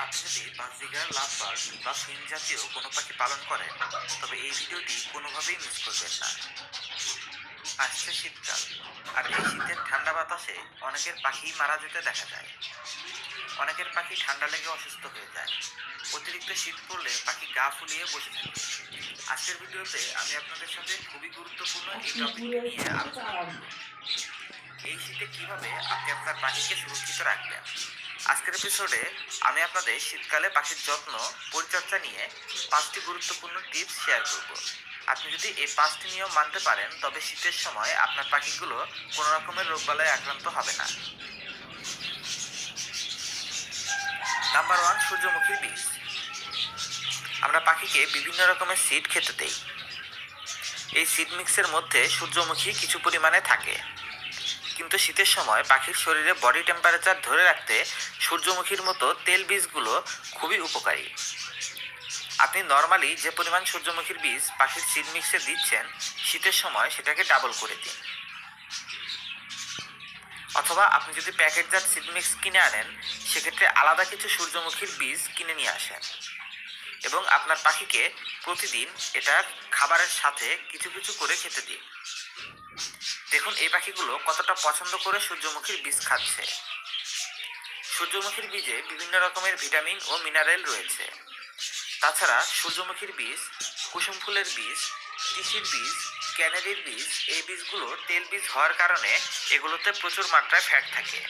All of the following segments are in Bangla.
আপনি যদি বাজরিগার লাভবার্ড বা ফিন জাতীয় কোনো পাখি পালন করেন, তবে এই ভিডিওটি কোনোভাবেই মিস করবেন না। আসছে শীতকাল, আর এই শীতের ঠান্ডা বাতাসে অনেকের পাখি মারা যেতে দেখা যায়। অনেকের পাখি ঠান্ডা লেগে অসুস্থ হয়ে যায়। অতিরিক্ত শীত পড়লে পাখি গা ফুলিয়ে বসে থাকে। আজকের ভিডিওতে আমি আপনাদের সাথে খুবই গুরুত্বপূর্ণ এই টপিকটি নিয়ে আলোচনা করব। এই শীতে কীভাবে আপনি আপনার পাখিকে সুরক্ষিত রাখবেন? আজকের এপিসোডে আমি আপনাদের শীতকালে পাখির যত্ন, পরিচর্যা নিয়ে পাঁচটি গুরুত্বপূর্ণ টিপস শেয়ার করব। আপনি যদি এই পাঁচটি নিয়ম মানতে পারেন, তবে শীতের সময় আপনার পাখিগুলো কোনো রকমের রোগবালয়ে আক্রান্ত হবে না। নাম্বার ওয়ান সূর্যমুখীর বীজ। আমরা পাখিকে বিভিন্ন রকমের সিড খেতে দেই। এই সিড মিক্সের মধ্যে সূর্যমুখী কিছু পরিমাণে থাকে। কিন্তু শীতের সময় পাখির শরীরে বডি টেম্পারেচার ধরে রাখতে সূর্যমুখীর মতো তেল বীজগুলো খুবই উপকারী। আপনি নর্মালি যে পরিমাণ সূর্যমুখীর বীজ পাখির সিড মিক্সে দিচ্ছেন, শীতের সময় সেটাকে ডাবল করে দিন। অথবা আপনি যদি প্যাকেটজাত সিড মিক্স কিনে আনেন, সেক্ষেত্রে আলাদা কিছু সূর্যমুখীর বীজ কিনে নিয়ে আসেন। এবং আপনার পাখিকে প্রতিদিন এটা খাবারের সাথে কিছু কিছু করে খেতে দিন। দেখুন, এই পাখিগুলো কতটা পছন্দ করে সূর্যমুখীর বীজ খাচ্ছে। সূর্যমুখীর বীজে বিভিন্ন রকমের ভিটামিন ও মিনারেল রয়েছে। তাছাড়া সূর্যমুখীর বীজ, কুসুম ফুলের বীজ, তিসির বীজ, ক্যানেরির বীজ, এই বীজগুলো তেল বীজ হওয়ার কারণে এগুলোতে প্রচুর মাত্রায় ফ্যাট থাকে।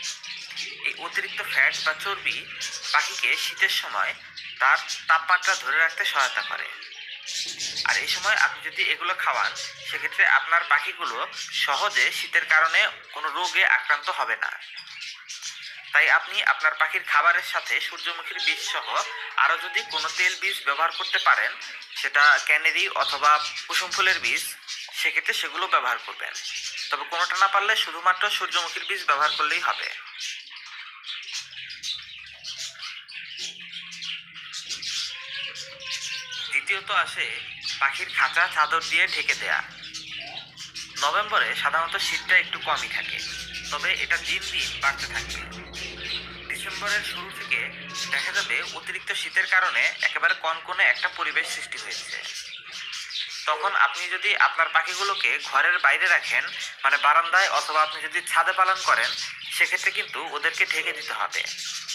এই অতিরিক্ত ফ্যাট বা চর্বি পাখিকে শীতের সময় তার তাপমাত্রা ধরে রাখতে সহায়তা করে। আর এই সময় আপনি যদি এগুলো খাওয়ান, সেক্ষেত্রে আপনার পাখিগুলো সহজে শীতের কারণে কোনো রোগে আক্রান্ত হবে না। তাই আপনি আপনার পাখির খাবারের সাথে সূর্যমুখীর বীজ সহ আরও যদি কোনো তেল বীজ ব্যবহার করতে পারেন, সেটা ক্যানেরি অথবা কুসুম ফুলের বীজ, সেক্ষেত্রে সেগুলো ব্যবহার করবেন। তবে কোনোটা না পারলে শুধুমাত্র সূর্যমুখীর বীজ ব্যবহার করলেই হবে। দ্বিতীয়ত আসে, পাখির খাঁচা চাদর দিয়ে ঢেকে দেয়া। নভেম্বরে সাধারণত শীতটা একটু কমই থাকে, তবে এটা দিন দিন বাড়তে থাকবে ডিসেম্বরের শুরু থেকে দেখা যাবে অতিরিক্ত শীতের কারণে একেবারে কনকনে একটা পরিবেশ সৃষ্টি হয়েছে। তখন আপনি যদি আপনার পাখিগুলোকে ঘরের বাইরে রাখেন মানে বারান্দায় অথবা আপনি যদি ছাদে পালন করেন, সেক্ষেত্রে কিন্তু ওদেরকে ঢেকে দিতে হবে।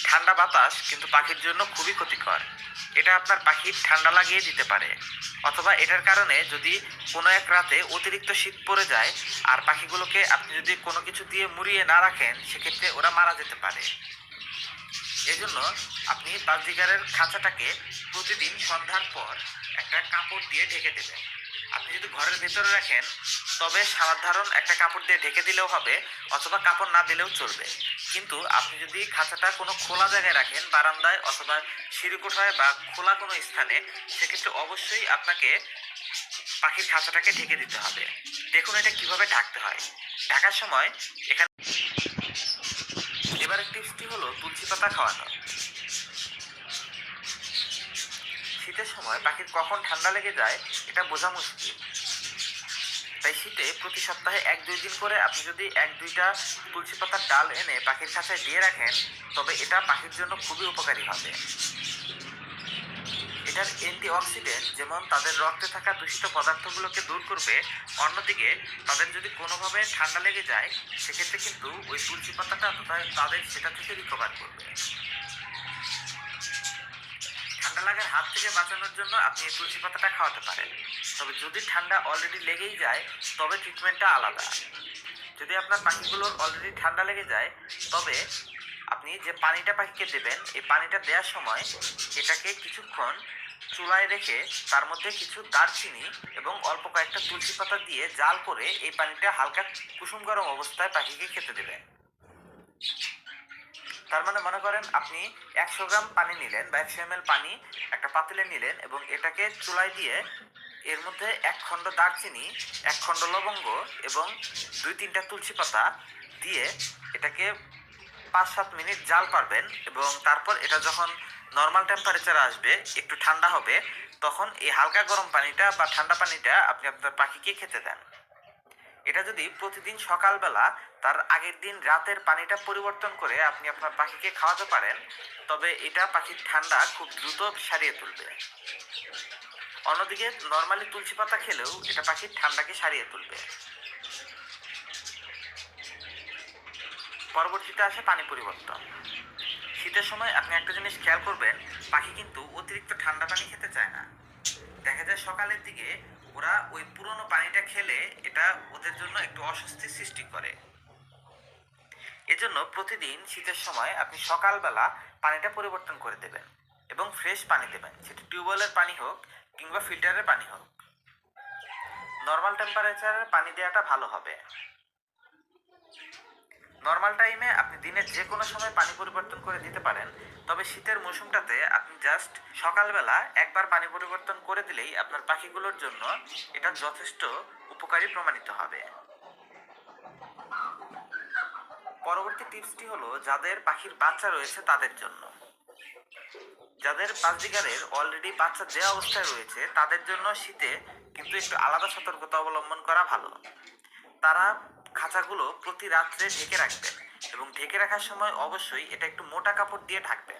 ঠান্ডা বাতাস কিন্তু পাখির জন্য খুবই ক্ষতিকর। এটা আপনার পাখির ঠান্ডা লাগিয়ে দিতে পারে। অথবা এটার কারণে যদি কোনো এক রাতে অতিরিক্ত শীত পড়ে যায় আর পাখিগুলোকে আপনি যদি কোনো কিছু দিয়ে মুড়িয়ে না রাখেন, সেক্ষেত্রে ওরা মারা যেতে পারে। এজন্য আপনি বাজিগারের খাঁচাটাকে প্রতিদিন সন্ধ্যার পর একটা কাপড় দিয়ে ঢেকে দেবেন। আপনি যদি ঘরের ভেতরে রাখেন, তবে সাধারণ একটা কাপড় দিয়ে ঢেকে দিলেও হবে, অথবা কাপড় না দিলেও চলবে। কিন্তু আপনি যদি খাঁচাটা কোনো খোলা জায়গায় রাখেন, বারান্দায় অথবা সিঁড়িকোঠায় বা খোলা কোনো স্থানে, সেক্ষেত্রে অবশ্যই আপনাকে পাখির খাঁচাটাকে ঢেকে দিতে হবে। দেখুন এটা কীভাবে ঢাকতে হয়। ঢাকার সময় এখানে এবারের টিপসটি হলো তুলসী পাতা খাওয়ানো। শীতের সময় পাখির কখন ঠান্ডা লেগে যায়, এটা বোঝা মুশকিল। তাই শীতে প্রতি সপ্তাহে এক দুই দিন করে আপনি যদি এক দুইটা তুলসী পাতার ডাল এনে পাখির কাছে দিয়ে রাখেন, তবে এটা পাখির জন্য খুবই উপকারী হবে। এটার অ্যান্টি অক্সিডেন্ট যেমন তাদের রক্তে থাকা দূষিত পদার্থগুলোকে দূর করবে, অন্যদিকে তাদের যদি কোনোভাবে ঠান্ডা লেগে যায়, সেক্ষেত্রে কিন্তু ওই তুলসী পাতাটা তাদের- সেটা থেকে রিকভার করবে। লাগার হাত থেকে বাঁচানোর জন্য আপনি এই তুলসী পাতাটা খাওয়াতে পারেন। তবে যদি ঠান্ডা অলরেডি লেগেই যায়, তবে ট্রিটমেন্টটা আলাদা। যদি আপনার পাখিগুলোর অলরেডি ঠান্ডা লেগে যায়, তবে আপনি যে পানিটা পাখিকে দেবেন, এই পানিটা দেওয়ার সময় এটাকে কিছুক্ষণ চুলায় রেখে তার মধ্যে কিছু দারচিনি এবং অল্প কয়েকটা তুলসী পাতা দিয়ে জাল করে এই পানিটা হালকা কুসুম গরম অবস্থায় পাখিকে খেতে দেবেন। তার মানে মনে করেন আপনি একশো গ্রাম পানি নিলেন বা একশো এম পানি একটা পাতিলে নিলেন এবং এটাকে চুলায় দিয়ে এর মধ্যে এক খণ্ড দারচিনি, এক খণ্ড লবঙ্গ এবং দুই তিনটা তুলসী পাতা দিয়ে এটাকে পাঁচ সাত মিনিট জাল পারবেন এবং তারপর এটা যখন নর্মাল টেম্পারেচার আসবে, একটু ঠান্ডা হবে, তখন এই হালকা গরম পানিটা বা ঠান্ডা পানিটা আপনি আপনার পাখিকে খেতে দেন। এটা যদি প্রতিদিন সকালবেলা তার আগের দিন রাতের পানিটা পরিবর্তন করে আপনি আপনার পাখিকে খাওয়াতে পারেন, তবে এটা পাখির ঠান্ডা খুব দ্রুত সারিয়ে তুলবে। অন্যদিকে নর্মালি তুলসী পাতা খেলেও এটা পাখির ঠান্ডাকে সারিয়ে তুলবে। পরবর্তীতে আসে পানি পরিবর্তন। শীতের সময় আপনি একটা জিনিস খেয়াল করবেন, পাখি কিন্তু অতিরিক্ত ঠান্ডা পানি খেতে চায় না। দেখা যায় সকালের দিকে ওরা ওই পুরনো পানিটা খেলে এটা ওদের জন্য একটু অস্বস্তির সৃষ্টি করে। এজন্য প্রতিদিন শীতের সময় আপনি সকালবেলা পানিটা পরিবর্তন করে দেবেন এবং ফ্রেশ পানি দেবেন। সেটা টিউবওয়েলের পানি হোক কিংবা ফিল্টারের পানি হোক। নর্মাল টেম্পারেচারের পানি দেওয়াটা ভালো হবে। নর্মাল টাইমে আপনি দিনের যে কোনো সময় পানি পরিবর্তন করে দিতে পারেন। তবে শীতের মৌসুমটাতে আপনি জাস্ট সকালবেলা একবার পানি পরিবর্তন করে দিলেই আপনার পাখিগুলোর জন্য এটা যথেষ্ট উপকারী প্রমাণিত হবে। পরবর্তী টিপসটি হলো যাদের পাখির বাচ্চা রয়েছে তাদের জন্য। যাদের বাজদিগারের অলরেডি বাচ্চা দেওয়া অবস্থায় রয়েছে, তাদের জন্য শীতে কিন্তু একটু আলাদা সতর্কতা অবলম্বন করা ভালো। তারা খাঁচাগুলো প্রতি রাত্রে ঢেকে রাখবেন এবং ঢেকে রাখার সময় অবশ্যই এটা একটু মোটা কাপড় দিয়ে ঢাকবেন।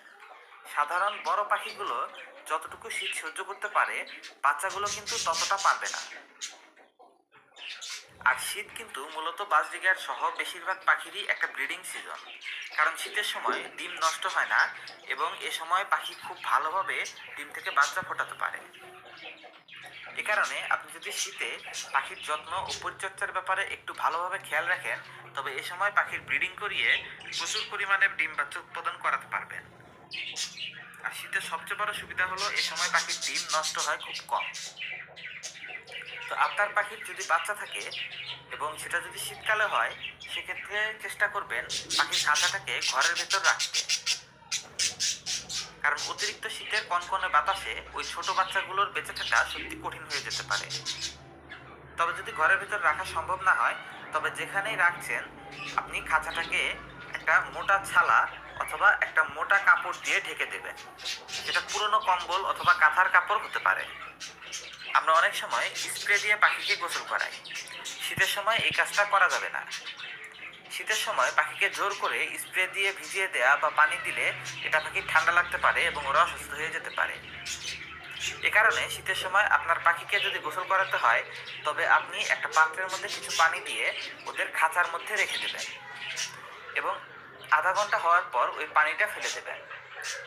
সাধারণ বড় পাখিগুলো যতটুকু শীত সহ্য করতে পারে, বাচ্চাগুলো কিন্তু ততটা পারবে না। আর শীত কিন্তু মূলত বাজরিগার সহ বেশিরভাগ পাখিরই একটা ব্রিডিং সিজন। কারণ শীতের সময় ডিম নষ্ট হয় না এবং এ সময় পাখি খুব ভালোভাবে ডিম থেকে বাচ্চা ফোটাতে পারে। এ কারণে আপনি যদি শীতে পাখির যত্ন ও পরিচর্যার ব্যাপারে একটু ভালোভাবে খেয়াল রাখেন, তবে এ সময় পাখির ব্রিডিং করিয়ে প্রচুর পরিমাণে ডিম বাচ্চা উৎপাদন করাতে পারবেন। আর শীতের সবচেয়ে বড় সুবিধা হলো এ সময় পাখির ডিম নষ্ট হয় খুব কম। তো আপনার পাখির যদি বাচ্চা থাকে এবং সেটা যদি শীতকালে হয়, সেক্ষেত্রে চেষ্টা করবেন পাখির খাঁচাটাকে ঘরের ভেতর রাখতে। কারণ অতিরিক্ত শীতের কনকনে বাতাসে ওই ছোট বাচ্চাগুলোর বেঁচে থাকা সত্যি কঠিন হয়ে যেতে পারে। তবে যদি ঘরের ভেতর রাখা সম্ভব না হয়, তবে যেখানেই রাখছেন, আপনি খাঁচাটাকে একটা মোটা ছালা অথবা একটা মোটা কাপড় দিয়ে ঢেকে দেবেন। সেটা পুরনো কম্বল অথবা কাঁথার কাপড় হতে পারে। আমরা অনেক সময় স্প্রে দিয়ে পাখিকে গোসল করাই। শীতের সময় এই কাজটা করা যাবে না। শীতের সময় পাখিকে জোর করে স্প্রে দিয়ে ভিজিয়ে দেয়া বা পানি দিলে এটা পাখি ঠান্ডা লাগতে পারে এবং ওরা অসুস্থ হয়ে যেতে পারে। এ কারণে শীতের সময় আপনার পাখিকে যদি গোসল করাতে হয়, তবে আপনি একটা পাত্রের মধ্যে কিছু পানি দিয়ে ওদের খাঁচার মধ্যে রেখে দেবেন। এবং আধা ঘণ্টা হওয়ার পর ওই পানিটা ফেলে দেবেন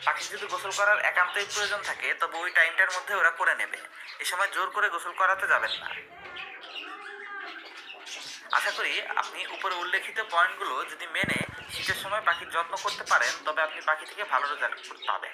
পাখি যদি গোসল করার একান্তই প্রয়োজন থাকে, তবে ওই টাইমটার মধ্যে ওরা করে নেবে। এ সময় জোর করে গোসল করাতে যাবেন না। আশা করি আপনি উপরে উল্লেখিত পয়েন্টগুলো যদি মেনে শীতের সময় পাখির যত্ন করতে পারেন, তবে আপনি পাখি থেকে ভালো রেজাল্ট পাবেন।